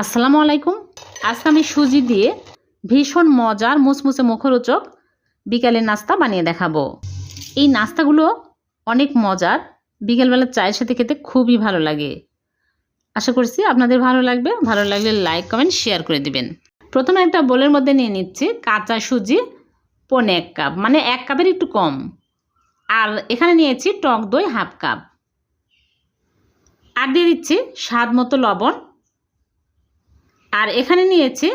আসসালামু আলাইকুম। আজকে আমি সুজি দিয়ে ভীষণ মজার মুচমুচে মুখরোচক বিকালের নাস্তা বানিয়ে দেখাবো। এই নাস্তাগুলো অনেক মজার। বিকেলবেলা চায়ের সাথে খেতে খুবই ভালো লাগে। আশা করছি আপনাদের ভালো লাগবে। ভালো লাগলে লাইক, কমেন্ট, শেয়ার করে দিবেন। প্রথমে একটা বোলের মধ্যে নিয়ে নিচ্ছি কাঁচা সুজি, পনে এক কাপ মানে এক কাপের একটু কম। আর এখানে নিয়েছি টক দই হাফ কাপ। আর দিয়ে দিচ্ছি স্বাদ মতো লবণ আর এখানে নিয়েছি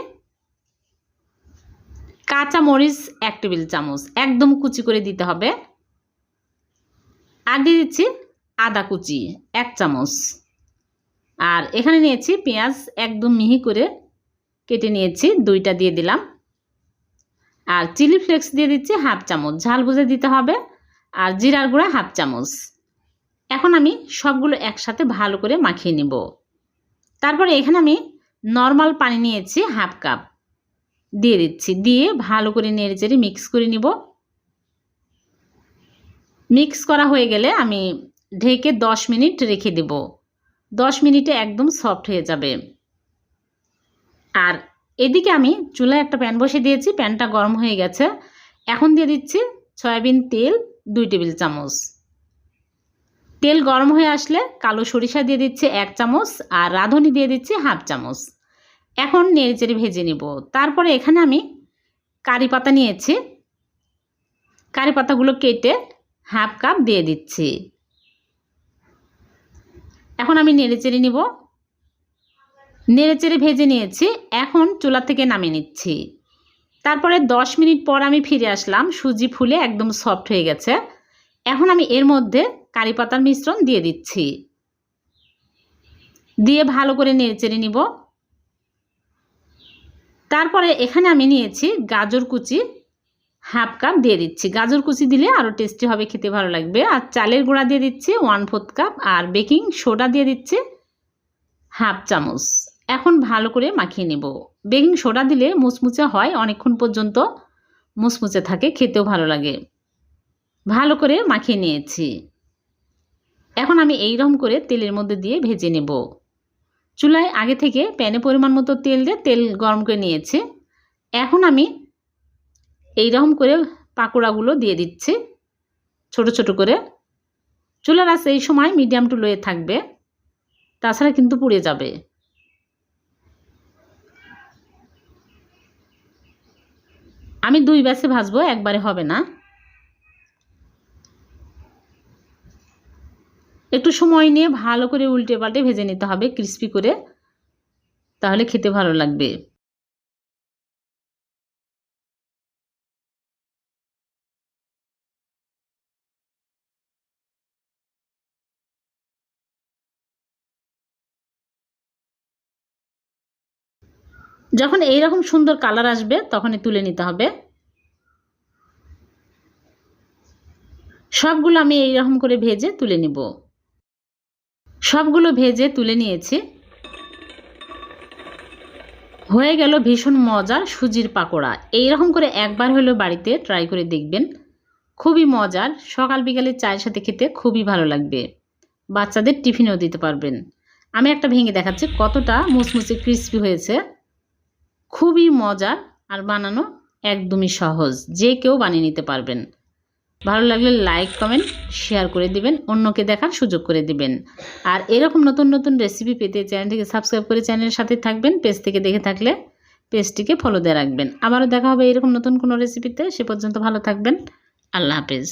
কাঁচা মরিচ এক টেবিল চামচ, একদম কুচি করে দিতে হবে। আর দিয়ে দিচ্ছি আদা কুচি এক চামচ। আর এখানে নিয়েছি পেঁয়াজ, একদম মিহি করে কেটে নিয়েছি, দুইটা দিয়ে দিলাম। আর চিলি ফ্লেক্স দিয়ে দিচ্ছি হাফ চামচ, ঝাল বুঝে দিতে হবে। আর জিরার গুঁড়া হাফ চামচ। এখন আমি সবগুলো একসাথে ভালো করে মাখিয়ে নিব। তারপরে এখানে আমি নর্মাল পানি নিয়েছি হাফ কাপ দিয়ে দিচ্ছি। দিয়ে ভালো করে নেড়ে চেড়ে মিক্স করে নিব। মিক্স করা হয়ে গেলে আমি ঢেকে দশ মিনিট রেখে দেব। দশ মিনিটে একদম সফট হয়ে যাবে। আর এদিকে আমি চুলায় একটা প্যান বসে দিয়েছি। প্যানটা গরম হয়ে গেছে। এখন দিয়ে দিচ্ছি সয়াবিন তেল দুই টেবিল চামচ। তেল গরম হয়ে আসলে কালো সরিষা দিয়ে দিচ্ছি এক চামচ আর রাঁধুনি দিয়ে দিচ্ছি হাফ চামচ। এখন নেড়েচেড়ে ভেজে নেব। তারপরে এখানে আমি কারি পাতা নিয়েছি। কারি পাতাগুলো কেটে হাফ কাপ দিয়ে দিচ্ছি। এখন আমি নেড়েচেড়ে নিব। নেড়েচেড়ে ভেজে নিয়েছি। এখন চুলা থেকে নামিয়ে নিচ্ছি। তারপরে দশ মিনিট পর আমি ফিরে আসলাম। সুজি ফুলে একদম সফট হয়ে গেছে। এখন আমি এর মধ্যে কারি পাতার মিশ্রণ দিয়ে দিচ্ছি। দিয়ে ভালো করে নেড়েচেড়ে নিব। তারপরে এখানে আমি নিয়েছি গাজর কুচি হাফ কাপ দিয়ে দিচ্ছি। গাজর কুচি দিলে আরও টেস্টি হবে, খেতে ভালো লাগবে। আর চালের গুঁড়া দিয়ে দিচ্ছি ওয়ান ফোর্থ কাপ আর বেকিং সোডা দিয়ে দিচ্ছে হাফ চামচ। এখন ভালো করে মাখিয়ে নেব। বেকিং সোডা দিলে মুচমুচে হয়, অনেকক্ষণ পর্যন্ত মুচমুচে থাকে, খেতেও ভালো লাগে। ভালো করে মাখিয়ে নিয়েছি। এখন আমি এই রকম করে তেলের মধ্যে দিয়ে ভেজে নেব। চুলায় আগে থেকে প্যানে পরিমাণ মতো তেল দিয়ে তেল গরম করে নিয়েছি। এখন আমি এই রকম করে পাকোড়াগুলো দিয়ে দিচ্ছি, ছোট ছোট করে। চুলার আছে এই সময় মিডিয়াম টু লোয়ে থাকবে, তাছাড়া কিন্তু পুড়ে যাবে। আমি দুই ব্যাসে ভাজবো, একবারে হবে না। একটু সময় নিয়ে ভালো করে উল্টে পাল্টে ভেজে নিতে হবে ক্রিস্পি করে। তাহলে খেতে ভালো লাগবে। যখন এই রকম সুন্দর কালার আসবে, তখনই তুলে নিতে হবে। সবগুলো আমি এই রকম করে ভেজে তুলে নিব। সবগুলো ভেজে তুলে নিয়েছি। হয়ে গেল ভীষণ মজার সুজির পাকোড়া। এই রকম করে একবার হলেও বাড়িতে ট্রাই করে দেখবেন। খুবই মজার। সকাল বিকালে চায়ের সাথে খেতে খুবই ভালো লাগবে। বাচ্চাদের টিফিনেও দিতে পারবেন। আমি একটা ভেঙে দেখাচ্ছি, কতটা মুচমুচে ক্রিস্পি হয়েছে। খুবই মজার আর বানানো একদমই সহজ। যে কেউ বানিয়ে নিতে পারবেন। ভালো লাগলে লাইক কমেন্ট শেয়ার করে দিবেন, অন্যকে দেখার সুযোগ করে দিবেন। আর এরকম নতুন নতুন রেসিপি পেতে চ্যানেলটিকে সাবস্ক্রাইব করে চ্যানেলের সাথে থাকবেন পেজ থেকে দেখে থাকলে পেজটিকে ফলো দিয়ে রাখবেন। আবারও দেখা হবে এরকম নতুন কোনো রেসিপিতে সে পর্যন্ত ভালো থাকবেন। আল্লাহ হাফেজ।